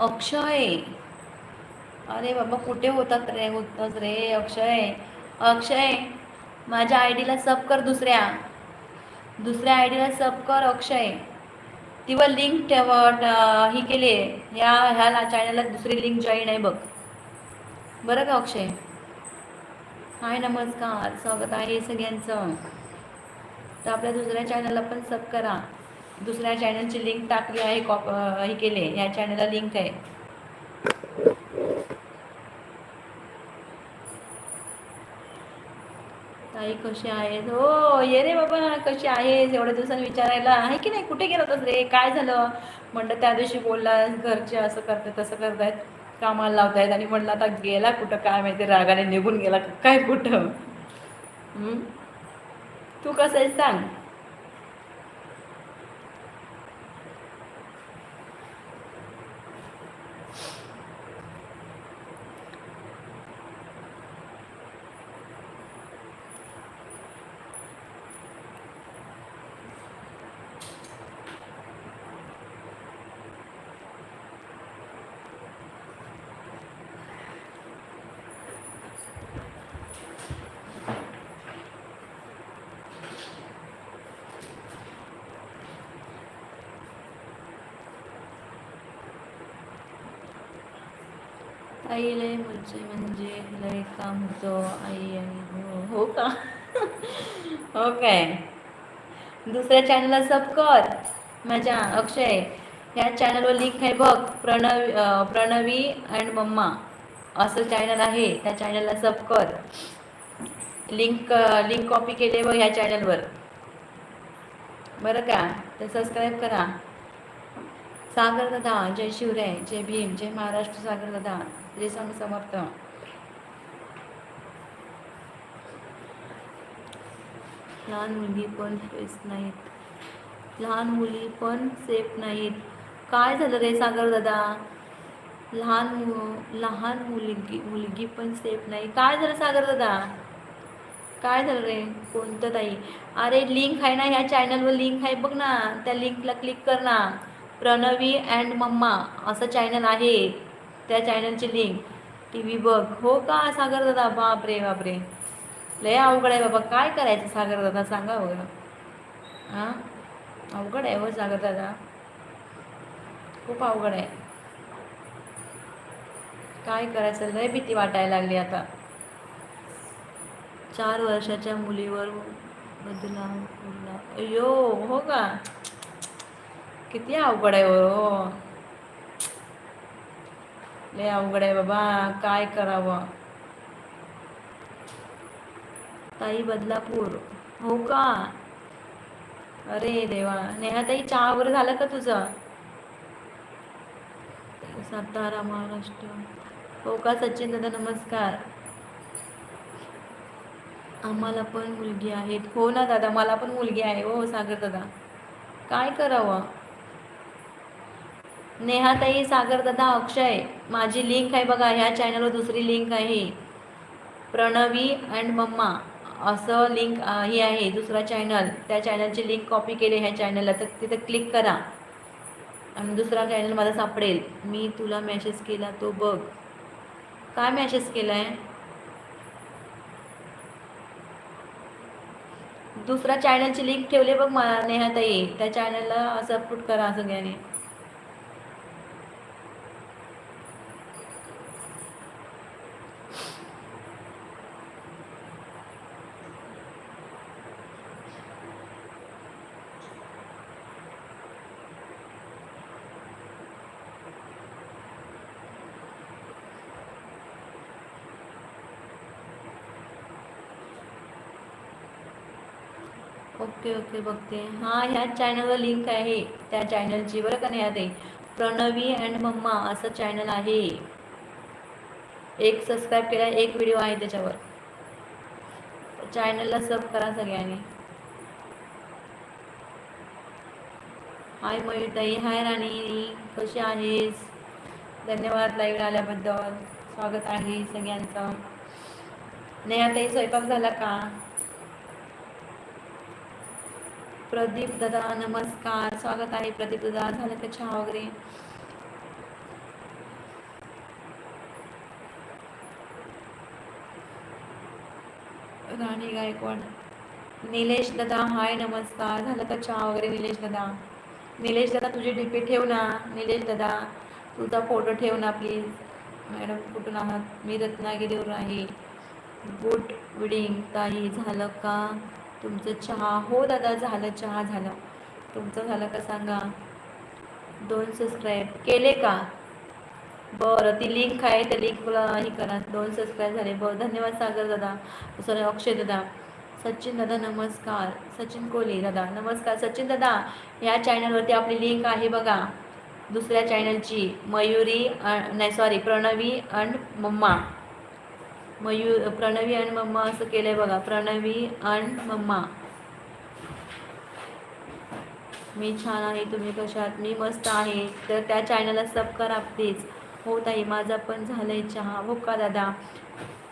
अक्षय. अरे बाबा कुठे होतात रे होतच रे अक्षय. अक्षय माझ्या आय डीला सब कर दुसऱ्या. दुसऱ्या आय डीला सब कर अक्षय. ती लिंक ठेव ट- ही केली. आहे ह्या ह्या चॅनलला दुसरी लिंक जॉईन आहे बघ. बरं का अक्षय? हाय नमस्कार. स्वागत आहे सगळ्यांचं. तर आपल्या दुसऱ्या चॅनलला पण सब करा. दुसऱ्या चॅनलची लिंक टाकली आहे कॉप हे केले या चॅनलला लिंक आहे. ताई कशी आहे हो ये रे बाबा कशी आहेस? एवढ्या दिवसांनी विचारायला. आहे की नाही? कुठे गेला होतास रे? काय झालं? म्हणलं त्या दिवशी बोलला घरचे असं करतात तसं करतायत कामाला लावतायत आणि म्हणलं आता गेला कुठं? काय माहिती रागाने निघून गेला काय कुठं? हम्म? तू कसं आहेस सांग. आई लय म्हणजे म्हणजे लय काम होतो. आई आई हो, हो का? हो काय? दुसऱ्या चॅनलला सब कर. माझ्या अक्षय ह्या चॅनलवर लिंक आहे बघ. Pranav Pranavi and mamma. असं चॅनल आहे. त्या चॅनलला सब कर. लिंक लिंक कॉपी केले बघ ह्या चॅनलवर बरं का? तर सबस्क्राईब करा. सागर दादा जय शिवराय जय भीम जय महाराष्ट्र सागर दादा. श्री स्वामी समर्थ लहान मुली पण फेस नाहीत. लहान मुली पण सेफ नाहीत. काय झालं रे सागर दादा? लहान मु लहान मुलगी मुलगी पण सेफ नाही. काय झालं सागर दादा? काय झालं रे? कोणतं ताई? अरे लिंक आहे ना ह्या चॅनलवर लिंक आहे बघ ना. त्या लिंकला क्लिक कर ना. प्रणवी अँड मम्मा असं चॅनल आहे. त्या चॅनलची लिंक टी व्ही बघ. हो का सागर दादा? बापरे बापरे. लय अवघड आहे बाबा. काय करायचं सागर दादा? सांगा बघा. हां? अवघड आहे हो सागर दादा. खूप अवघड आहे. काय करायचं? लय भीती वाटायला लागली आता. चार वर्षाच्या मुलीवर बदला उडला. अय्यो हो का? किती अवघड आहे हो. लय अवघड आहे बाबा काय करावं? ताई बदलापूर हो का? अरे देवा नेहाताई चहा वगैरे झालं का तुझं? सातारा महाराष्ट्र. हो का सचिन दादा नमस्कार. आम्हाला पण मुलगी आहेत. हो ना दादा मला पण मुलगी आहे. हो सागर दादा. काय करावं? नेहाताई सागर दादा अक्षय माझी लिंक आहे बघा ह्या चॅनलवर दुसरी लिंक आहे. प्रणवी अँड मम्मा असं लिंक ही आहे दुसरा चॅनल त्या चॅनलची लिंक कॉपी केली ह्या चॅनलला तर तिथं क्लिक करा. आणि दुसरा चॅनल मला सापडेल. मी तुला मॅसेज केला तो बघ. काय मॅसेज केला आहे दुसरा चॅनलची लिंक ठेवली बघ मला नेहाताई. त्या चॅनलला सपोर्ट करा सगळ्यांनी. ओके ओके बघते. हां ह्या चॅनलवर लिंक आहे. त्या चॅनलची बरं का नाही प्रणवी अँड मम्मा असं चॅनल आहे. एक सबस्क्राईब केला एक व्हिडिओ आहे त्याच्यावर. चॅनलला सब करा सगळ्यांनी. हाय मयूरताई. हाय राणी. कशी आहेस? धन्यवाद लाईव्ह आल्याबद्दल. स्वागत आहे सगळ्यांचं. नाही आता स्वयंपाक झाला का? प्रदीप दादा नमस्कार. स्वागत आहे प्रदीप दादा. झालं तर चहा वगैरे? राणी गायकवाड. निलेश दादा हाय नमस्कार. झालं तर चहा वगैरे निलेश दादा? निलेश दादा तुझी डीपी ठेव ना. निलेश दादा तुझा फोटो ठेव ना प्लीज मॅडम कुठून आहात? मी रत्नागिरीवर आहे. गुड विडिंग ताई. झालं का? तुमचं चहा. हो दादा झालं चहा झालं. तुमचं झालं का सांगा? दोन सबस्क्राईब केले का? बरं ती लिंक आहे त्या लिंकला हे करा. दोन सबस्क्राईब झाले. बरं धन्यवाद सागर दादा. सॉरी अक्षय दादा. सचिन दादा नमस्कार. सचिन कोहली दादा नमस्कार. सचिन दादा या चॅनलवरती आपली लिंक आहे बघा. दुसऱ्या चॅनलची मयुरी नाही sorry Pranavi and mamma. Mayur Pranavi and mamma असं केलं आहे बघा. Pranavi and mamma. मी छान आहे तुम्ही कशात मी मस्त आहे. तर त्या चॅनलला सब करा प्लीज हो ताई माझा पण झालं आहे चहा. हो का दादा?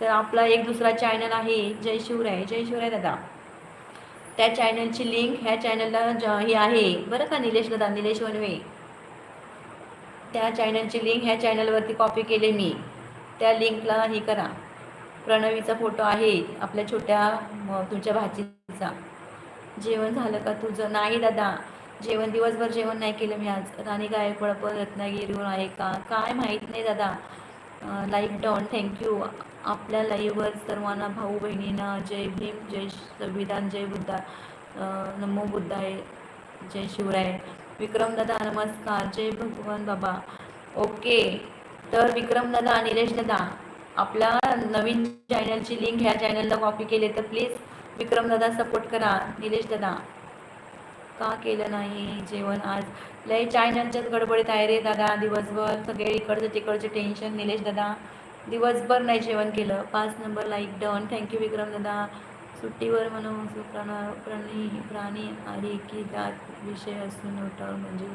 तर आपला एक दुसरा चॅनल आहे जय शिवराय. जय शिवराय दादा. त्या चॅनलची लिंक ह्या चॅनलला ज ही आहे. बरं का निलेश दादा? निलेश वनवे. त्या चॅनलची लिंक ह्या चॅनलवरती कॉपी केले मी. त्या लिंकला हे करा. प्रणवीचा फोटो आहे आपल्या छोट्या तुझ्या तुमच्या भाचीचा. जेवण झालं का तुझं? नाही दादा जेवण दिवसभर जेवण नाही केलं मी आज. राणी गायकवाड पण रत्नागिरीवर आहे का? काय माहीत नाही दादा. लाईक डॉन थँक्यू आपल्या लाईव्हवर सर्वांना भाऊ बहिणींना जय भीम जय संविधान जय बुद्धा. नमो बुद्धाय जय शिवराय. विक्रम दादा नमस्कार. जय भगवान बाबा. ओके. तर विक्रम दादा निलेश दादा आपल्या नवीन चॅनलची लिंक ह्या चॅनलला कॉपी केली तर प्लीज विक्रम दादा सपोर्ट करा निलेश दादा. का केलं नाही जेवण आज? लय चायनाच्याच गडबडीत आहे रे दादा दिवसभर सगळे इकडचं तिकडचे टेन्शन निलेश दादा दिवसभर नाही जेवण केलं. पाच number like done thank you Vikram दादा. सुट्टीवर म्हणून सुप्राणा प्राणी प्राणी आहे की जात? विषय असून नोटावर म्हणजे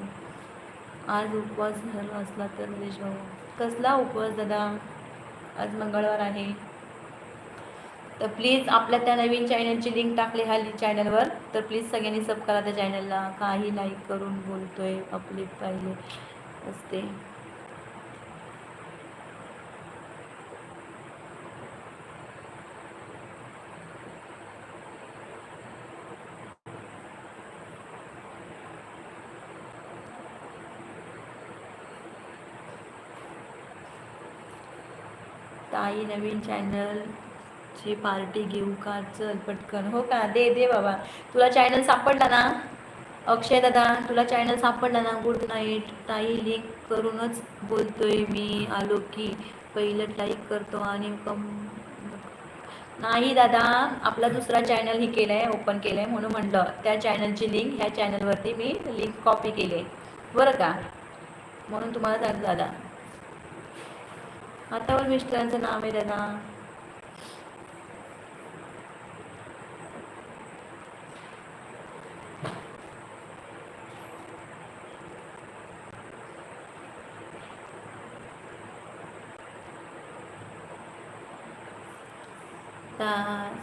आज उपवास झाला असला तर निलेश भाऊ. कसला उपवास दादा? आज मंगळवार आहे. तर प्लीज आपल्या त्या नवीन चॅनलची लिंक टाकली ह्या चॅनलवर तर प्लीज सगळ्यांनी सब करा त्या चॅनलला काही लाईक करून बोलतोय आपले पाहिले. असते. आई नवीन चॅनल ची पार्टी घेऊ का? चल पटकन. हो का? दे दे बाबा. तुला चॅनल सापडला ना? अक्षय दादा तुला चॅनल सापडला ना? गुड नाईट ताई लिंक करूनच बोलतोय मी आलो की. पहिलं लाईक करतो आणि कम नाही दादा आपला दुसरा चॅनल ही केलाय आहे ओपन केलं आहे म्हणून म्हटलं त्या चॅनलची लिंक ह्या चॅनलवरती मी लिंक कॉपी केली. आहे बरं का? म्हणून तुम्हाला सांगतो दादा. हातावर मिस्टरांचं नाव आहे दादा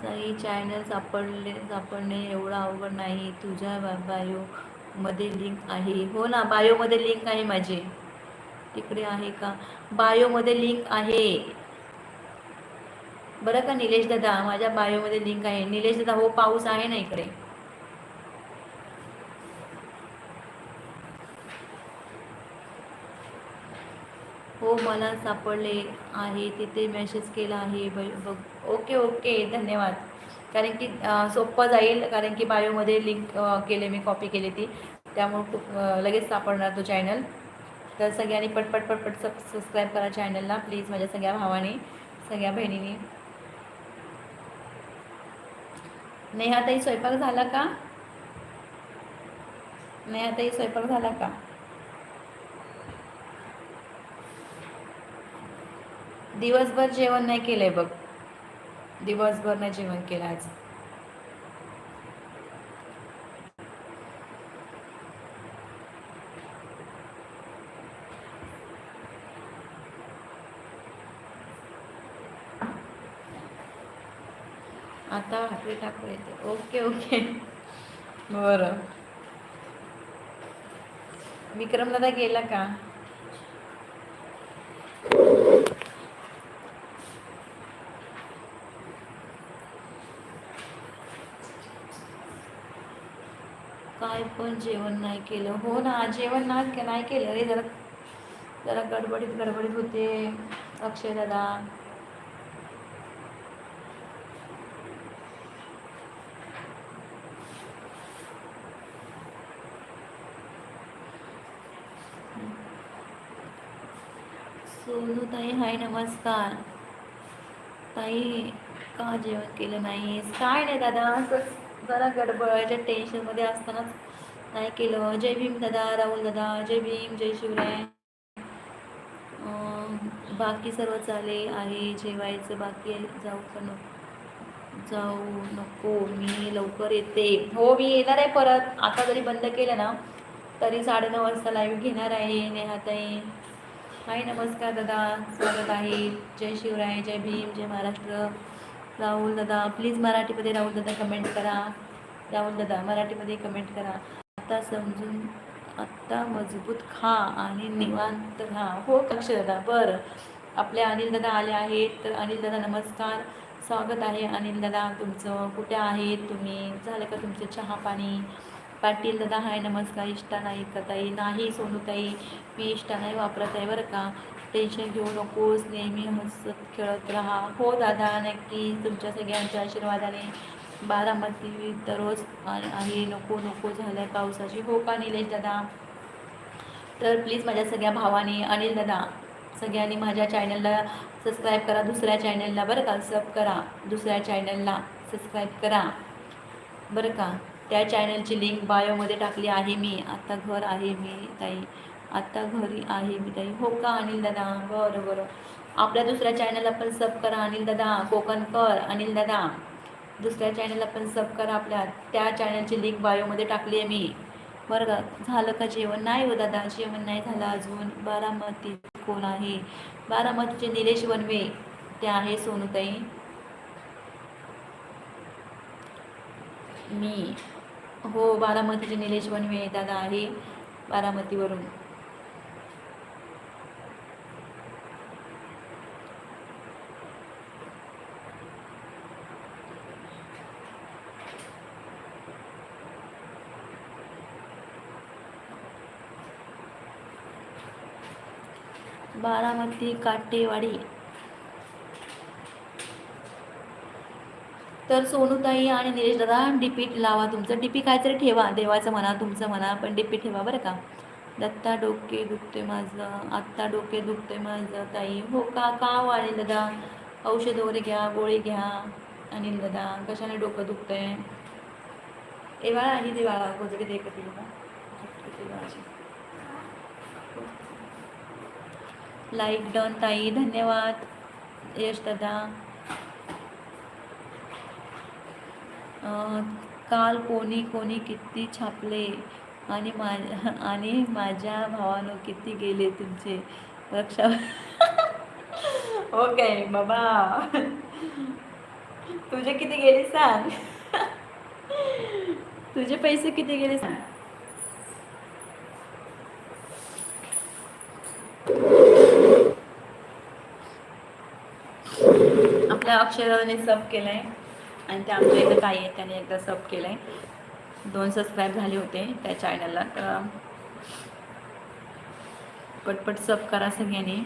काही चॅनल सापडले सापडणे एवढं अवघड नाही. तुझ्या बायो बायोमध्ये लिंक आहे. हो ना बायोमध्ये लिंक आहे माझी. तिकडे आहे का? बायोमध्ये लिंक आहे. बरं का निलेश दादा? माझ्या बायोमध्ये लिंक आहे. निलेश दादा हो पाऊस आहे ना इकडे? हो मला सापडले आहे. तिथे मेसेज केला आहे. बघ. Okay okay. धन्यवाद. कारण की अं, सोपं जाईल. कारण की बायोमध्ये लिंक केले मी कॉपी केली ती. त्यामुळे लगेच सापडणार तो चॅनल तर सगळ्यांनी पटपट पटपट सब सबस्क्राईब करा चॅनलला प्लीज माझ्या सगळ्या भावाने सगळ्या बहिणींनी. नेहाताई स्वयंपाक झाला का? नेहाताई स्वयंपाक झाला का? दिवसभर जेवण नाही केलंय बघ. दिवसभर नाही जेवण केलं आज. टाकू टाकू येते ओके ओके. बरं. विक्रमदादा गेला का? काय पण जेवण नाही केलं. हो ना जेवण ना नाही केलं रे. जरा जरा गडबडीत गडबडीत होते. अक्षय दादा बोलू ताई हाय नमस्कार. ताई का जेवण केलं नाहीस? काय नाही दादा असंच जरा गडबडच्या टेन्शनमध्ये असतानाच नाही केलं. जय भीम दादा राहुल दादा जय भीम जय शिवराय. अं, बाकी सर्व चाले आहे जेवायचं बाकी आहे. जाऊ का नको? जाऊ नको मी लवकर येते. हो मी येणार आहे परत. आता जरी बंद केलं ना तरी साडेनऊ वाजता लाईव्ह घेणार आहे नेहाताई. हाय नमस्कार दादा. स्वागत आहे. जय शिवराय जय भीम जय महाराष्ट्र. राहुल दादा प्लीज मराठीमध्ये राहुल दादा कमेंट करा. राहुल दादा मराठीमध्ये कमेंट करा. आता समजून आत्ता मजबूत खा आणि निवांत खा हो कक्ष दादा बरं. आपले अनिल दादा आले आहेत. तर अनिल दादा नमस्कार. स्वागत आहे अनिल दादा तुमचं. कुठे आहेत तुम्ही? झालं का तुमचं चहा पाणी? पाटील दादा हाय नमस्कार. इष्टा नाही का ताई. नाही सोनूताई मी इष्टा नाही वापरत आहे बरं का. टेन्शन घेऊ नकोस. नेहमी हसत खेळत राहा. हो दादा नक्की तुमच्या सगळ्यांच्या आशीर्वादाने बारामती दररोज आहे नको नको झालं आहे पावसाची. हो का निलेश दादा? तर प्लीज माझ्या सगळ्या भावाने अनिल दादा सगळ्यांनी माझ्या चॅनलला सबस्क्राईब करा. दुसऱ्या चॅनलला बरं का. सब करा. दुसऱ्या चॅनलला सबस्क्राईब करा. बरं का. त्या चॅनलची लिंक बायोमध्ये टाकली आहे मी. आत्ता घर आहे मी ताई. आत्ता घरी आहे मी ताई. हो का अनिल दादा? बरं बरं. आपल्या दुसऱ्या चॅनलला पण सब करा अनिल दादा. कोकणकर अनिल दादा. दुसऱ्या चॅनलला पण सब करा आपल्या. त्या चॅनलची लिंक बायोमध्ये टाकली आहे मी. बरं का? झालं का जेवण? नाही हो दादा जेवण नाही झालं अजून. बारामती कोण आहे? बारामतीचे निलेश वनवे. ते आहे सोनूताई. मी. हो बारामतीचे निलेश वनवे दादा आहे बारामतीवरून. बारामती काटेवाडी. तर सोनूताई आणि निलेश दादा डीपी लावा तुमचं. डीपी काहीतरी ठेवा देवाचं म्हणा तुमचं म्हणा पण डीपी ठेवा बरं का. दत्ता डोके दुखते माझं आत्ता डोके दुखते माझं ताई. हो का का हो अनिल दादा? औषध वगैरे घ्या गोळी घ्या. अनिल दादा कशाने डोकं दुखतंय? आहे बाळा आणि दिवाळा बाळा गोजडी दे लाईक डन ताई. धन्यवाद. यश दादा. काल कोणी कोणी किती छापले आणि माझ्या आणि माझ्या भावानं किती गेले तुमचे? रक्षा ओके बाबा. तुझे किती गेले सांग? तुझे पैसे किती गेले सांग? आपल्या अक्षराने सब केलंय. आणि त्यामुळे आमच्या इथं ताई आहे त्याने एकदा सब केलंय. दोन सबस्क्राईब झाले होते त्या चॅनलला तर पटपट सब करा सगळ्यांनी.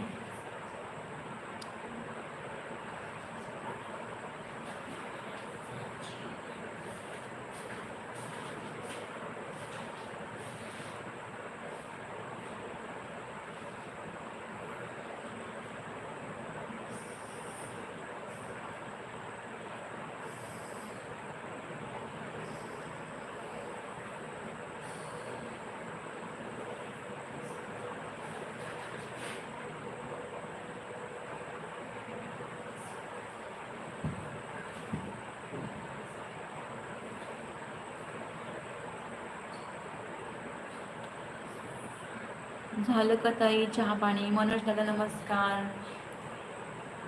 झालं का ताई चहा पाणी मनोज दादा नमस्कार.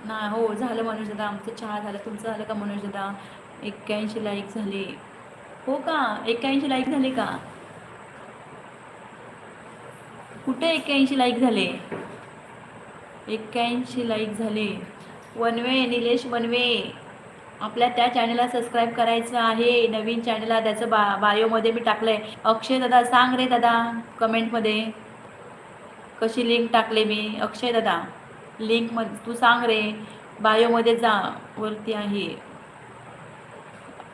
ना हो झालं मनोज दादा. आमचं चहा झालं. तुमचं झालं का मनोज दादा? एक्क्याऐंशी लाईक झाले. हो का? एक्क्याऐंशी लाईक झाले का? कुठे एक्क्याऐंशी लाईक झाले? एक्क्याऐंशी लाईक झाले. वनवे निलेश वनवे आपल्या त्या चॅनलला सबस्क्राईब करायचं आहे. नवीन चॅनलला त्याचं बा बायोमध्ये मी टाकलं आहे अक्षय दादा सांग रे दादा कमेंटमध्ये कशी लिंक टाकले मी? अक्षय दादा लिंक मग तू सांग रे. बायोमध्ये जा. वरती आहे.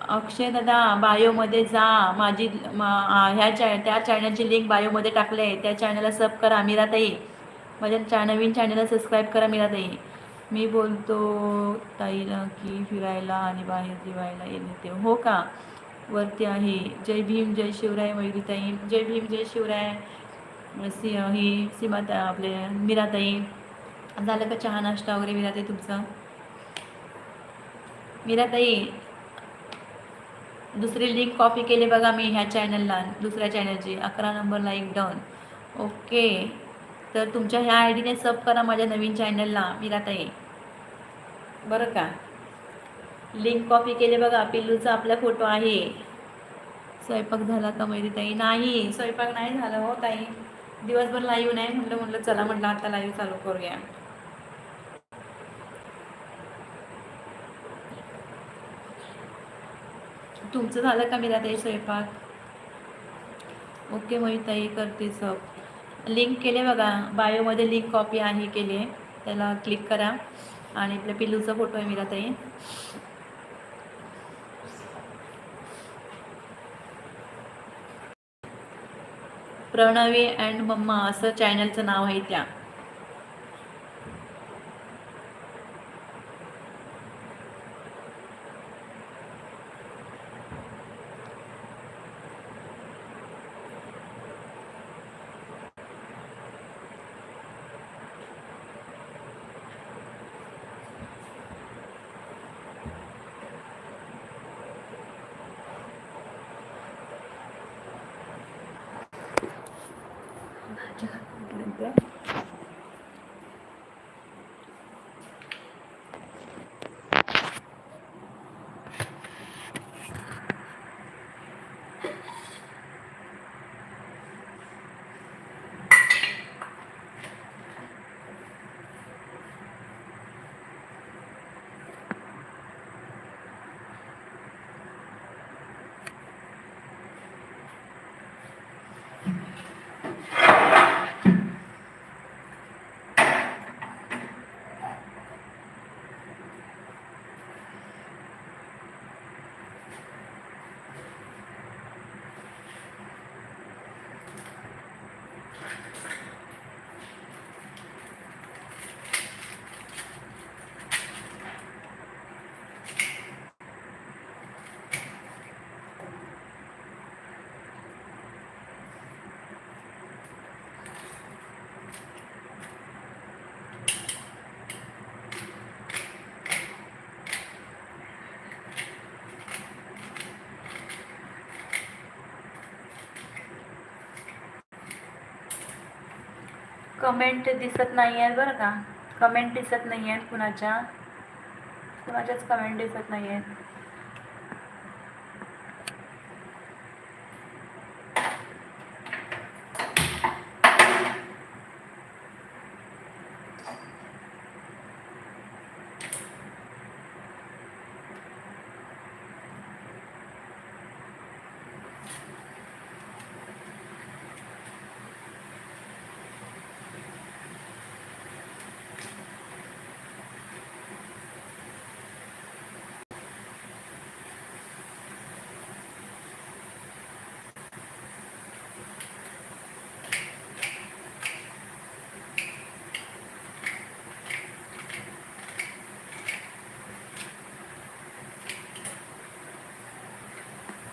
अक्षय दादा बायोमध्ये जा. माझी मा- ह्या चॅ त्या चॅनलची लिंक बायोमध्ये टाकले आहे. त्या चॅनलला सब करा मीराताई. माझ्या चॅ नवीन चॅनलला सबस्क्राईब करा मीराताई. मी बोलतो ताईला की फिरायला आणि बाहेर जेवायला येते हो का? वरती आहे. जय भीम जय शिवराय मयुरीताई जय भीम जय शिवराय. सी ही सीमाता आपले मीराताई झालं का चहा नाश्ता वगैरे मीराताई तुमचा? मीराताई दुसरी लिंक कॉपी केली बघा मी ह्या चॅनलला दुसऱ्या चॅनलची अकरा नंबर लाईक डाऊन ओके तर तुमच्या ह्या आय डीने सब करा माझ्या नवीन चॅनलला मीराताई. बरं का? लिंक कॉपी केले बघा. पिल्लूचा आपला फोटो आहे. स्वयंपाक झाला का मैरी ताई नाही. स्वयंपाक नाही झाला हो ताई. दिवसभर लाईव्ह नाही म्हटलं म्हटलं चला म्हटलं आता लाईव्ह चालू करूया. तुमचं झालं का मी ताई स्वयंपाक? ओके मोहित ताई करते सब. लिंक केले बघा बायोमध्ये लिंक कॉपी आहे केली. त्याला क्लिक करा. आणि आपल्या पिल्लूचा फोटो आहे मी ताई प्रणवी अँड मम्मा असं चॅनलचं नाव आहे त्या. कमेंट दिसत नाही आहेत बरं का? कमेंट दिसत नाही आहेत कुणाच्या? कुणाच्याच कमेंट दिसत नाही आहेत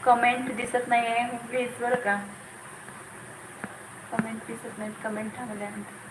कमेंट दिसत नाही आहे प्लीज बरं का. कमेंट दिसत नाहीत कमेंट थांबल्यानंतर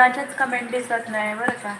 कोणाच्याच कमेंट दिसत नाही बरं का?